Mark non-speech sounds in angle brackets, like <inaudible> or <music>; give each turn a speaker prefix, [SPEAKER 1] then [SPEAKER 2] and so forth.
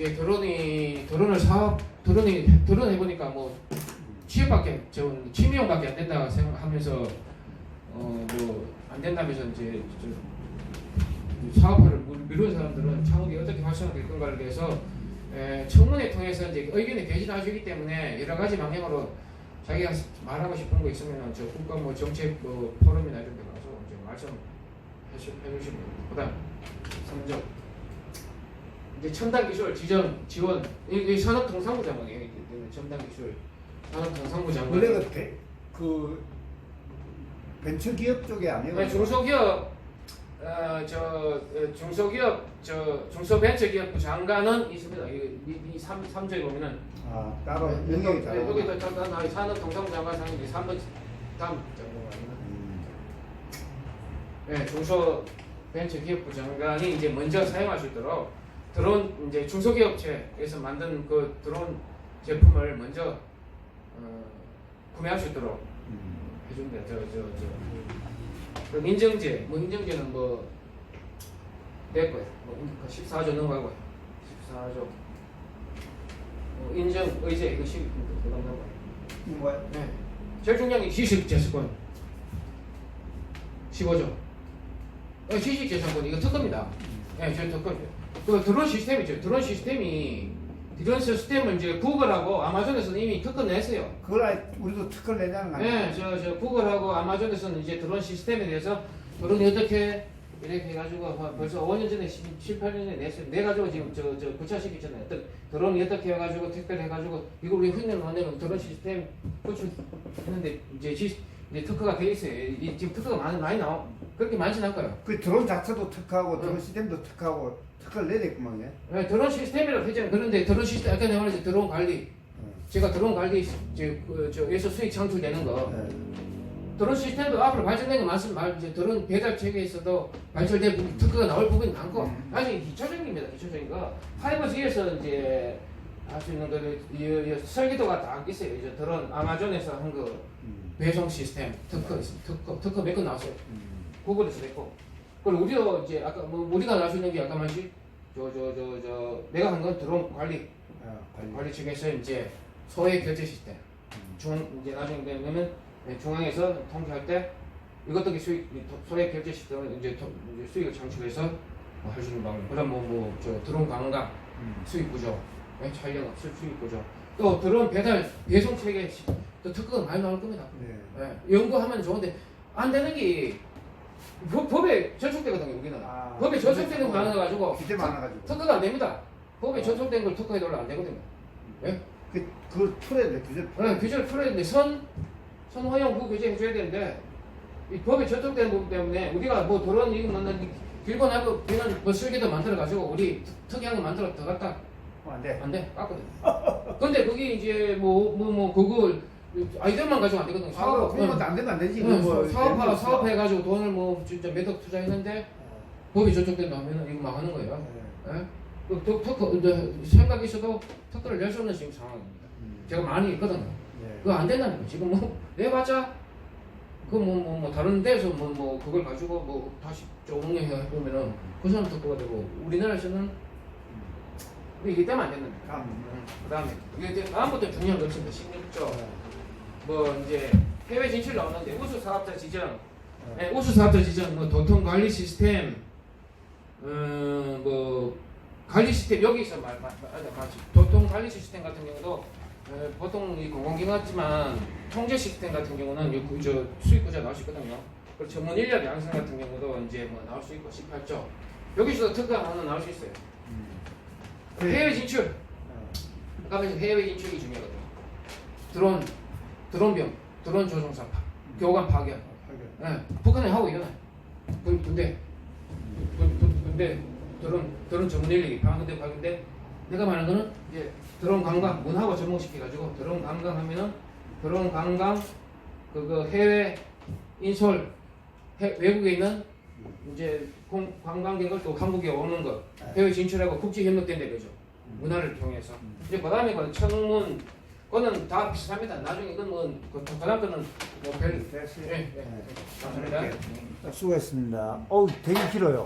[SPEAKER 1] 이제 드론이 드론을 사업 드론이 드론 해보니까 뭐 취업밖에 저 취미용밖에 안 된다 생각하면서 어 뭐 안 된다면서 이제 저 사업을 미- 미룬 사람들은 창업이 어떻게 활성화될 건가를 위해서 에, 청문회 통해서 이제 의견이 개진해주기 때문에 여러 가지 방향으로 자기가 말하고 싶은 거 있으면 저 국가 뭐 정책 뭐 포럼이나 이런 데 가서 이제 말씀해 해주시면 됩니다. 그다음 3점 이제 첨단 기술 지정 지원 이, 이 산업 통상부 장관이에요. 이게 첨단 기술 산업 통상부 장관.
[SPEAKER 2] 원래 그, 배, 그 벤처 기업 쪽에 아니에요?
[SPEAKER 1] 네, 중소기업 어저 어, 중소기업 저 중소벤처기업부 장관은 있습니다. 이이 삼 삼조에 보면은
[SPEAKER 2] 아 따로
[SPEAKER 1] 네,
[SPEAKER 2] 영역이
[SPEAKER 1] 네,
[SPEAKER 2] 다르고
[SPEAKER 1] 여기 더 산업 통상부 장관 상이 3번 다음 장관
[SPEAKER 2] 음.
[SPEAKER 1] 네, 중소벤처기업부 장관이 이제 먼저 사용할 수 있도록 드론 이제 중소기업체에서 만든 그 드론 제품을 먼저 어, 구매할 수 있도록
[SPEAKER 2] 음.
[SPEAKER 1] 해준다. 저저 저. 그럼 인증제, 뭐 인증제는 뭐될 거예요. 뭐 14조 넘어가고 14조. 뭐 인증 의제 이거 10 그다음 넘어가요.
[SPEAKER 2] 이거 뭐야?
[SPEAKER 1] 네. 제일 중요한 게 지식 재산권 15조. 어, 지식 재산권 이거 특허입니다. 네, 저 특허입니다. 그 드론 시스템이죠. 드론 시스템이 드론 시스템을 이제 구글하고 아마존에서는 이미 특허 냈어요.
[SPEAKER 2] 그걸 아예 우리도 특허를 내자는 거 아니야?
[SPEAKER 1] 네, 저, 저 구글하고 아마존에서는 이제 드론 시스템에 대해서 드론이 어떻게 이렇게 해가지고 뭐 벌써 5년 전에 7, 8년 전에 냈어요. 내가지고 지금 저, 저 구차시켰잖아요. 어떤 드론이 어떻게 해가지고 택배를 해가지고 이걸 우리 흔히는 만들면 드론 시스템 구축했는데 이제 시, 이제 특허가 돼 있어요. 이, 지금 특허가 많이 많이 나오 그렇게 많진 않고요.
[SPEAKER 2] 그 드론 자체도 특허하고 드론
[SPEAKER 1] 응.
[SPEAKER 2] 시스템도 특허하고 특허를 내야 되구만 얘.
[SPEAKER 1] 네, 드론 시스템이라고 했잖아요. 그런데 드론 시스템 아까 내가 말했죠. 드론 관리.
[SPEAKER 2] 응.
[SPEAKER 1] 제가 드론 관리 그, 저에서 수익 창출되는 거.
[SPEAKER 2] 네.
[SPEAKER 1] 드론 시스템도 앞으로 발전된 게 많습니다. 말- 이제 드론 배달 체계에서도 발전된 부분, 특허가 나올 부분이 많고
[SPEAKER 2] 음.
[SPEAKER 1] 아직 기초적입니다. 기초적인 거 5G에서 이제 할 수 있는 거를 이, 이 설계도가 다 있어요. 이제 드론 아마존에서 한거
[SPEAKER 2] 음.
[SPEAKER 1] 배송 시스템 특허 있습니다. 특허 특허 몇 건 나왔어요.
[SPEAKER 2] 음.
[SPEAKER 1] 구글에서 냈고 그리고 우리도 이제 아까 뭐 우리가 나올 수 있는 게 아까 말지 저 저 저 저 내가 한 건 드론 관리
[SPEAKER 2] 아, 관리.
[SPEAKER 1] 관리 측에서 이제 소액 결제 시스템
[SPEAKER 2] 음.
[SPEAKER 1] 중 이제 나중에 되면 중앙에서 통계할 때 이것도 수익 소액 결제 시스템을 이제, 도- 이제 수익을 창출해서 뭐 할 수 있는 방법. 그다음 뭐뭐 저 드론 관광
[SPEAKER 2] 음.
[SPEAKER 1] 수익 구조, 네, 촬영 수- 수익 구조. 또 드론 배달 배송 체계 시- 또 특허가 많이 나올 겁니다.
[SPEAKER 2] 네.
[SPEAKER 1] 예, 연구하면 좋은데 안 되는 게 법, 법에 저촉되거든요 우리는.
[SPEAKER 2] 아,
[SPEAKER 1] 법에 저촉되는 거 많아 가지고
[SPEAKER 2] 기대 많아가지고.
[SPEAKER 1] 특허가 안 됩니다. 법에 저촉된 걸 특허에 넣으면 안 되거든요. 예?
[SPEAKER 2] 그, 그 틀에 내 규제.
[SPEAKER 1] 네, 규제를 풀어야 되는데 선, 선 허용 후 규제 해줘야 되는데 이 법에 저촉되는 부분 때문에 우리가 뭐 도론 이거 만든 길고 나고 그냥 뭐 설계도 만들어 가지고 우리 특- 특이한 거 만들어
[SPEAKER 2] 어, 안 돼.
[SPEAKER 1] 안 돼, 깎거든. 근데 그게 이제 뭐 뭐 뭐 그걸 아이디어만 가지고 안 되거든.
[SPEAKER 2] 사업
[SPEAKER 1] 사업,
[SPEAKER 2] 그런 것도 안 되면 안 되지.
[SPEAKER 1] 응,
[SPEAKER 2] 뭐,
[SPEAKER 1] 사업하
[SPEAKER 2] 되는
[SPEAKER 1] 사업해 가지고 돈을 뭐 진짜 몇 억 투자했는데 법이 저촉된다 하면은 이거 망하는 거예요.
[SPEAKER 2] 거. 네.
[SPEAKER 1] 예? 그 특- 특허 이제 생각이 있어도 특허를 낼수 없는 지금 상황입니다.
[SPEAKER 2] 음.
[SPEAKER 1] 제가 많이 있거든요.
[SPEAKER 2] 네.
[SPEAKER 1] 그거 안 된다는 거 지금 뭐 <laughs> 내봤자 그뭐뭐 뭐 다른 데서 뭐 뭐 그걸 가지고 뭐 다시 좀 운영해 보면은 그 사람 특허가 되고 우리나라에서는 이게 때문에 안 된다는 거예요.
[SPEAKER 2] 다음.
[SPEAKER 1] 그다음에 이게 이제 다음부터 중요한 거 없습니다. 16조
[SPEAKER 2] 네.
[SPEAKER 1] 뭐 이제 해외 진출 나오는데 우수 사업자 지정,
[SPEAKER 2] 네.
[SPEAKER 1] 네, 우수 사업자 지정, 뭐 도통 관리 시스템, 어뭐 관리 시스템 여기서 말, 말. 도통 관리 시스템 같은 경우도 어, 보통 이 공공기관 같지만 통제 시스템 같은 경우는 요 구- 저 수익 구조 나올 수 있거든요. 그리고 전문 인력 양성 같은 경우도 이제 뭐 나올 수 있고 18조 여기서도 특허 하나 나올 수 있어요.
[SPEAKER 2] 음.
[SPEAKER 1] 해외 진출.
[SPEAKER 2] 어.
[SPEAKER 1] 그러니까 해외 진출이 중요하거든요. 드론, 드론 병, 드론 조종 사, 파, 교관 파견. 예, 북한에 하고 있잖아요. 군, 군대, 군, 군, 군대, 드론, 드론 전문 인력이 방군대 파견데 내가 말하는 거는 이제 드론 관광, 문하고 접목시켜가지고 드론 관광 하면은 드론 관광, 그거 해외 인솔, 해, 외국에 있는 이제 공- 관광객을 또 한국에 오는 것, 해외 진출하고 국제 협력된다 그죠. 문화를 통해서. 이제 그 다음에 그 청문 그거는 다 비슷합니다. 나중에 이건 뭐 그, 그 다음 거는 뭐별
[SPEAKER 2] 됐어요.
[SPEAKER 1] 예, 예.
[SPEAKER 2] 네.
[SPEAKER 1] 감사합니다.
[SPEAKER 2] 수고했습니다. 어우, 되게 길어요.